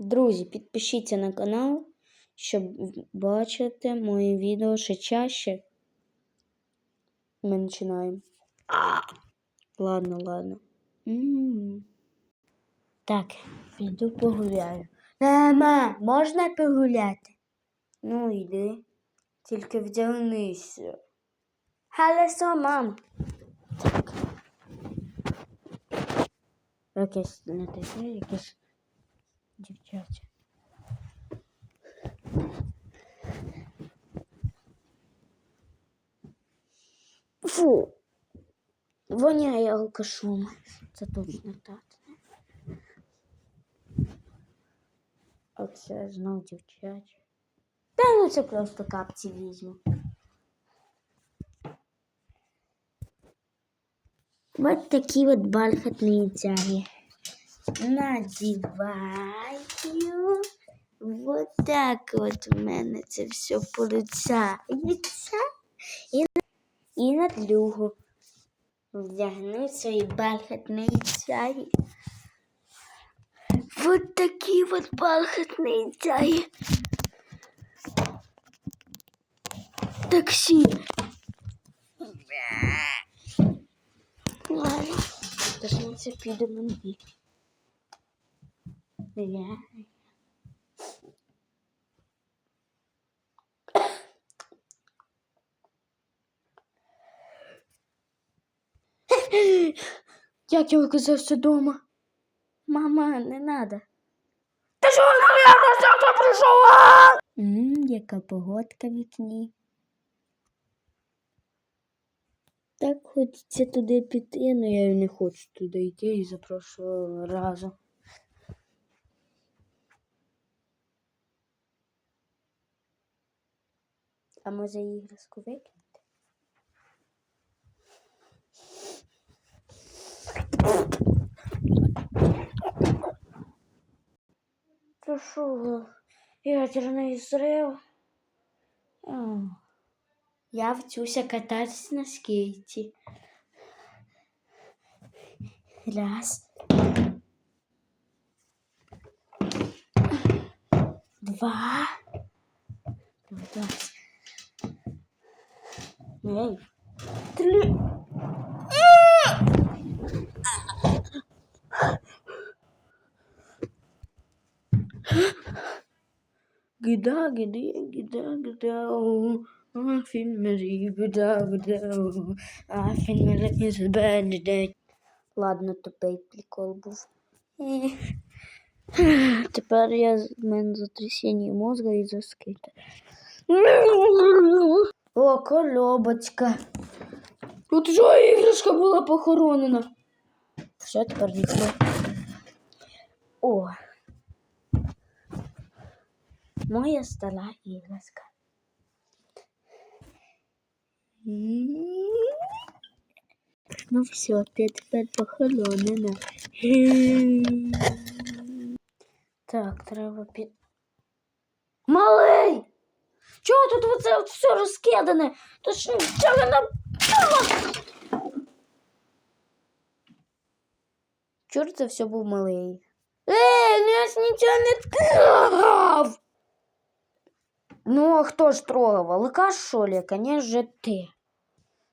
Друзі, підпишіться на канал, щоб бачити мої відео ще чаще. Ми починаємо. Ладно, ладно. Так, піду погуляю. Мама, можна погуляти? Ну, йди. Тільки вдягнися. Халесо, мам. Так. Якесь не таке, якесь дівчаче. Фу. Воняє алкашом. Це точно так. А це знов дівчаче. Та ну це просто капці візьму. Вот такі от бархатні тяги. Надіваю. Вот так от у мене це все получається. І, і на другу. Вдягну свої бархатні тяги. Вот такі от бархатні тяги. Таксі. Ладно. Підемо на Я. Як я оказався вдома? Мама, не надо. Ти що, наверное, завтра прийшла? Ммм, яка погодка в вікні. Так хочеться туди піти, але я не хочу туди йти і за прошлого А може іграшку викинути? Що, ядерний зрив? Я вчуся кататись на скейті. Раз. Два. Два. Эй. Три. А фильмери з бенедеть. Ладно, тупий прикол був. Тепер я в мене затрясіння мозга і заскита. О, коробочка. Тут що іграшка була похоронена. Все, тепер відкрив. О. Моя стара іграшка. Ну все, ти тепер похоронена. Так, треба під. Чого тут оце от все розкидане? Ж нічого не було. Чорт, це все був малий. Ей, ну я ж нічого не трогав. Ну, а хто ж трогав? Алкаш, що ли? Конечно же, ти.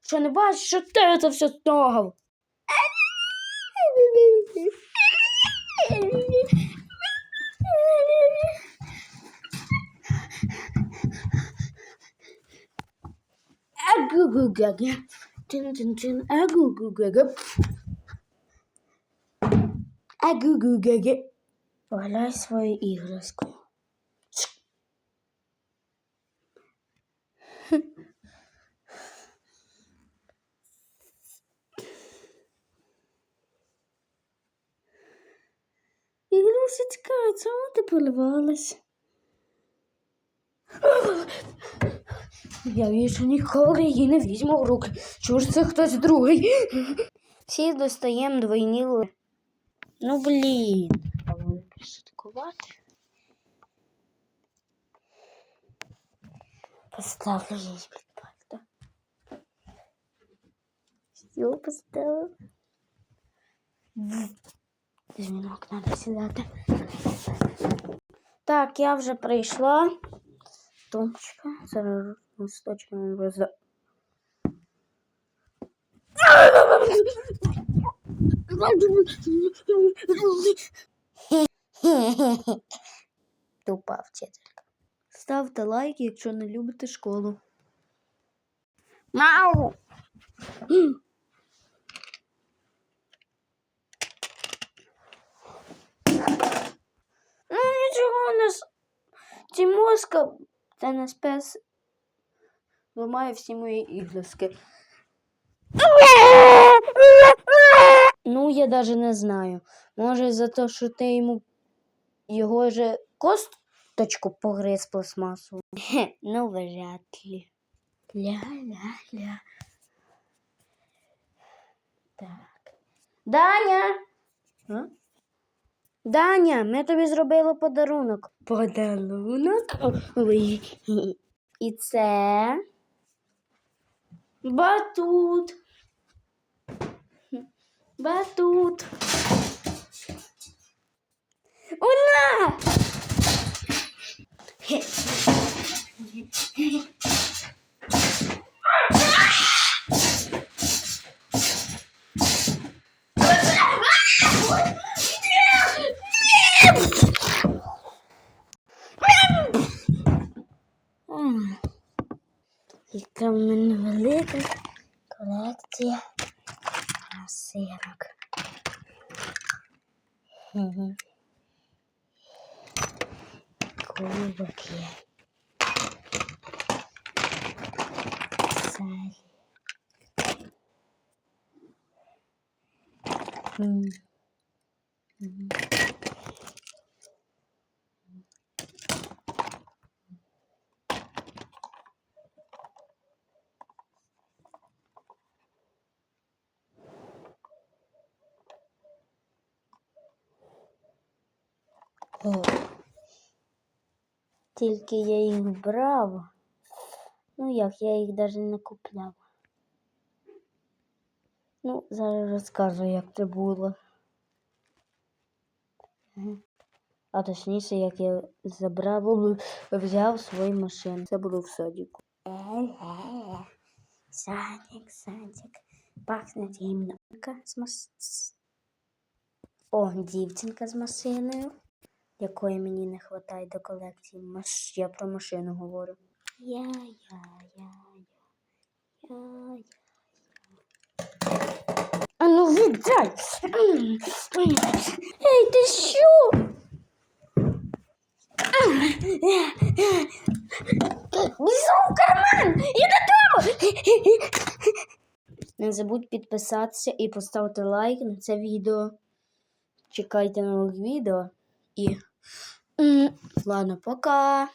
Що не бачиш, що ти це все трогав? Валяй свою іграшку. Ігрушечка, чому ти поливалась? Я більше ніколи її не візьму в руки. Чого ж це хтось другий? Всі достаємо двойні ли. Ну блін. А вони пішуткувати. Поставлю їй під пальто. Все поставив. Дзвінок треба сідати. Так, я вже прийшла. Томчика. Зараз листочками розда. Тупа вчителька. Ставте лайк, якщо не любите школу. Мау! Ну нічого у нас Тімоска, це не спес, ламає всі мої іграшки. Ну, я даже не знаю. Може, за те, що ти йому його же косточку погриз пластмасу. Хе, ну, вряд ли. Ля-ля-ля. Так. Даня! А? Даня, ми тобі зробили подарунок. Подарунок? Ой. І це батут. Батут. Kamen velike kolekcije rasenog. Kubok aqui, sai, Mm-hmm. Тільки я їх брав. Ну як, я їх навіть не купляв. Ну, зараз розкажу, як це було. А точніше, як я забрав, взяв свою машину. Це було в садіку. Е-е-е. Пахне дімника з мас... О, дівчинка з машиною, якої мені не вистачає до колекції. Маш... Я про машину говорю. Я, я, я, я, я, я. А ну віддай! Ей, ти що? Бізу в карман! І додому! Не забудь підписатися і поставити лайк на це відео. Чекайте нових відео і. Ладно, пока.